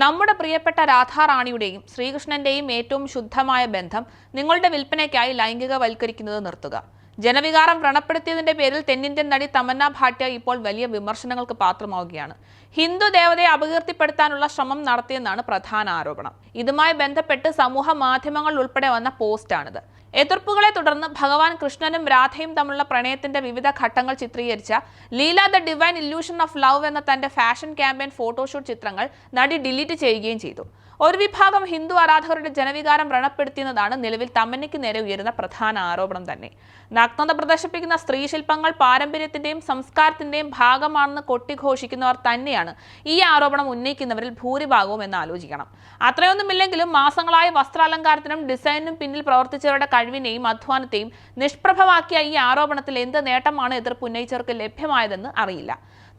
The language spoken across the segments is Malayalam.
നമ്മുടെ പ്രിയപ്പെട്ട രാധാറാണിയുടെയും ശ്രീകൃഷ്ണന്റെയും ഏറ്റവും ശുദ്ധമായ ബന്ധം നിങ്ങളുടെ വിൽപ്പനയ്ക്കായി ലൈംഗികവൽക്കരിക്കുന്നത് നിർത്തുക. ജനവികാരം വ്രണപ്പെടുത്തിയതിന്റെ പേരിൽ തെന്നിന്ത്യൻ നടി തമന്ന ഭാട്ട്യ ഇപ്പോൾ വലിയ വിമർശനങ്ങൾക്ക് പാത്രമാവുകയാണ്. ഹിന്ദു ദേവതയെ അപകീർത്തിപ്പെടുത്താനുള്ള ശ്രമം നടത്തിയെന്നാണ് പ്രധാന ആരോപണം. ഇതുമായി ബന്ധപ്പെട്ട് സമൂഹ മാധ്യമങ്ങളിൽ ഉൾപ്പെടെ വന്ന പോസ്റ്റാണിത്. എതിർപ്പുകളെ തുടർന്ന് ഭഗവാൻ കൃഷ്ണനും രാധയും തമ്മിലുള്ള പ്രണയത്തിന്റെ വിവിധ ഘട്ടങ്ങൾ ചിത്രീകരിച്ച Leela the divine illusion of love എന്ന തന്റെ ഫാഷൻ ക്യാമ്പയിൻ ഫോട്ടോഷൂട്ട് ചിത്രങ്ങൾ നടി ഡിലീറ്റ് ചെയ്യുകയും ചെയ്തു. ഒരു വിഭാഗം ഹിന്ദു ആരാധകരുടെ ജനവികാരം വ്രണപ്പെടുത്തിയെന്നതാണ് നിലവിൽ തമ്മനയ്ക്ക് നേരെ ഉയരുന്ന പ്രധാന ആരോപണം തന്നെ. നഗ്നത പ്രദർശിപ്പിക്കുന്ന സ്ത്രീ ശില്പങ്ങൾ പാരമ്പര്യത്തിന്റെയും സംസ്കാരത്തിന്റെയും ഭാഗമാണെന്ന് കൊട്ടിഘോഷിക്കുന്നവർ തന്നെയാണ് ഈ ആരോപണം ഉന്നയിക്കുന്നവരിൽ ഭൂരിഭാഗവും എന്ന് ആലോചിക്കണം. അത്രയൊന്നുമില്ലെങ്കിലും മാസങ്ങളായ വസ്ത്രാലങ്കാരത്തിനും ഡിസൈനിനും പിന്നിൽ പ്രവർത്തിച്ചവരുടെ കഴിവിനെയും അധ്വാനത്തെയും നിഷ്പ്രഭമാക്കിയ ഈ ആരോപണത്തിൽ എന്ത് നേട്ടമാണ് എതിർപ്പ് ഉന്നയിച്ചവർക്ക് ലഭ്യമായതെന്ന് അറിയില്ല.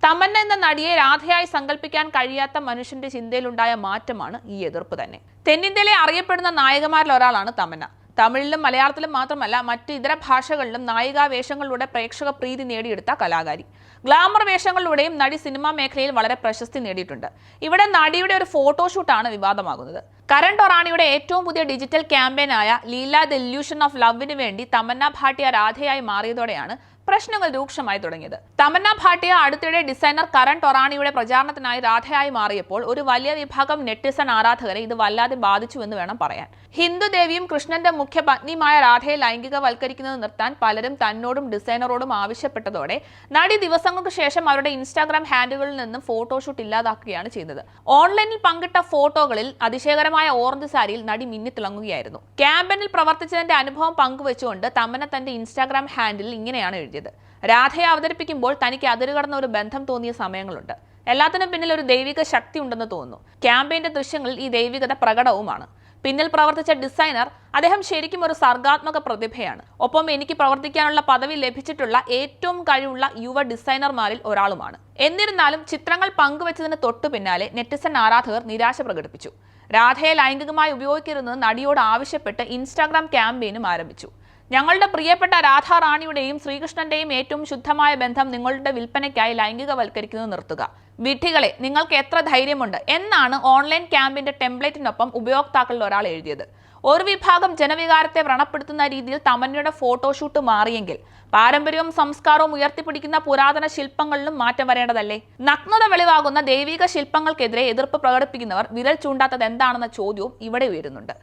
തമന്ന എന്ന നടിയെ രാധയായി സങ്കല്പിക്കാൻ കഴിയാത്ത മനുഷ്യന്റെ ചിന്തയിലുണ്ടായ മാറ്റമാണ് ഈ എതിർപ്പ് തന്നെ. തെന്നിന്ത്യയിലെ അറിയപ്പെടുന്ന നായകന്മാരിൽ ഒരാളാണ് തമന്ന. തമിഴിലും മലയാളത്തിലും മാത്രമല്ല മറ്റ് ഇതര ഭാഷകളിലും നായികാ വേഷങ്ങളിലൂടെ പ്രേക്ഷക പ്രീതി നേടിയെടുത്ത കലാകാരി. ഗ്ലാമർ വേഷങ്ങളിലൂടെയും നടി സിനിമാ മേഖലയിൽ വളരെ പ്രശസ്തി നേടിയിട്ടുണ്ട്. ഇവിടെ നടിയുടെ ഒരു ഫോട്ടോഷൂട്ടാണ് വിവാദമാകുന്നത്. കരൺ ടൊറാണിയുടെ ഏറ്റവും പുതിയ ഡിജിറ്റൽ ക്യാമ്പയിനായ ലീല ദ ഇല്യൂഷൻ ഓഫ് ലവിന് വേണ്ടി തമന്ന ഭാട്ടിയ രാധയായി മാറിയതോടെയാണ് പ്രശ്നങ്ങൾ രൂക്ഷമായി തുടങ്ങിയത്. തമന്ന ഭാട്ടിയ അടുത്തിടെ ഡിസൈനർ കരൺ ടൊറാണിയുടെ പ്രചാരണത്തിനായി രാധയായി മാറിയപ്പോൾ ഒരു വലിയ വിഭാഗം നെറ്റിസൺ ആരാധകരെ ഇത് വല്ലാതെ ബാധിച്ചുവെന്ന് വേണം പറയാൻ. ഹിന്ദു ദേവിയും കൃഷ്ണന്റെ മുഖ്യ പത്നിയുമായ രാധയെ ലൈംഗികവൽക്കരിക്കുന്നത് നിർത്താൻ പലരും തന്നോടും ഡിസൈനറോടും ആവശ്യപ്പെട്ടതോടെ നടി ദിവസങ്ങൾക്ക് ശേഷം അവരുടെ ഇൻസ്റ്റാഗ്രാം ഹാൻഡിലുകളിൽ നിന്നും ഫോട്ടോഷൂട്ട് ഇല്ലാതാക്കുകയാണ് ചെയ്തത്. ഓൺലൈനിൽ പങ്കിട്ട ഫോട്ടോകളിൽ അതിശയകരമായ ഓറഞ്ച് സാരിയിൽ നടി മിന്നിത്തിളങ്ങുകയായിരുന്നു ക്യാമ്പനിൽ പ്രവർത്തിച്ചതിന്റെ അനുഭവം പങ്കുവെച്ചുകൊണ്ട് തമന തന്റെ ഇൻസ്റ്റാഗ്രാം ഹാൻഡിൽ ഇങ്ങനെയാണ് എഴുതിയത്. രാധയെ അവതരിപ്പിക്കുമ്പോൾ തനിക്ക് അതിരുകടന്ന ഒരു ബന്ധം തോന്നിയ സമയങ്ങളുണ്ട്. എല്ലാത്തിനും പിന്നിൽ ഒരു ദൈവിക ശക്തി ഉണ്ടെന്ന് തോന്നുന്നു. ക്യാമ്പയിന്റെ ദൃശ്യങ്ങളിൽ ഈ ദൈവികത പ്രകടവുമാണ്. പിന്നിൽ പ്രവർത്തിച്ച ഡിസൈനർ അദ്ദേഹം ശരിക്കും ഒരു സർഗാത്മക പ്രതിഭയാണ്. ഒപ്പം എനിക്ക് പ്രവർത്തിക്കാനുള്ള പദവി ലഭിച്ചിട്ടുള്ള ഏറ്റവും കഴിവുള്ള യുവ ഡിസൈനർമാരിൽ ഒരാളുമാണ്. എന്നിരുന്നാലും ചിത്രങ്ങൾ പങ്കുവച്ചതിന് തൊട്ടു പിന്നാലെ നെറ്റിസൺ ആരാധകർ നിരാശ പ്രകടിപ്പിച്ചു. രാധയെ ലൈംഗികമായി ഉപയോഗിക്കരുതെന്ന് നടിയോട് ആവശ്യപ്പെട്ട് ഇൻസ്റ്റാഗ്രാം ക്യാമ്പയിനും ആരംഭിച്ചു. ഞങ്ങളുടെ പ്രിയപ്പെട്ട രാധാറാണിയുടെയും ശ്രീകൃഷ്ണന്റെയും ഏറ്റവും ശുദ്ധമായ ബന്ധം നിങ്ങളുടെ വിൽപ്പനയ്ക്കായി ലൈംഗികവൽക്കരിക്കുന്നത് നിർത്തുക. വിഡ്ഢികളെ നിങ്ങൾക്ക് എത്ര ധൈര്യമുണ്ട്? എന്നാണ് ഓൺലൈൻ ക്യാമ്പിന്റെ ടെംപ്ലേറ്റിനൊപ്പം ഉപയോക്താക്കളിൽ ഒരാൾ എഴുതിയത്. ഒരു വിഭാഗം ജനവികാരത്തെ വ്രണപ്പെടുത്തുന്ന രീതിയിൽ തമന്നയുടെ ഫോട്ടോഷൂട്ട് മാറിയെങ്കിൽ പാരമ്പര്യവും സംസ്കാരവും ഉയർത്തിപ്പിടിക്കുന്ന പുരാതന ശില്പങ്ങളിലും മാറ്റം വരേണ്ടതല്ലേ? നഗ്നത വെളിവാകുന്ന ദൈവിക ശില്പങ്ങൾക്കെതിരെ എതിർപ്പ് പ്രകടിപ്പിക്കുന്നവർ വിരൽ ചൂണ്ടാത്തത് എന്താണെന്ന ചോദ്യവും ഇവിടെ ഉയരുന്നുണ്ട്.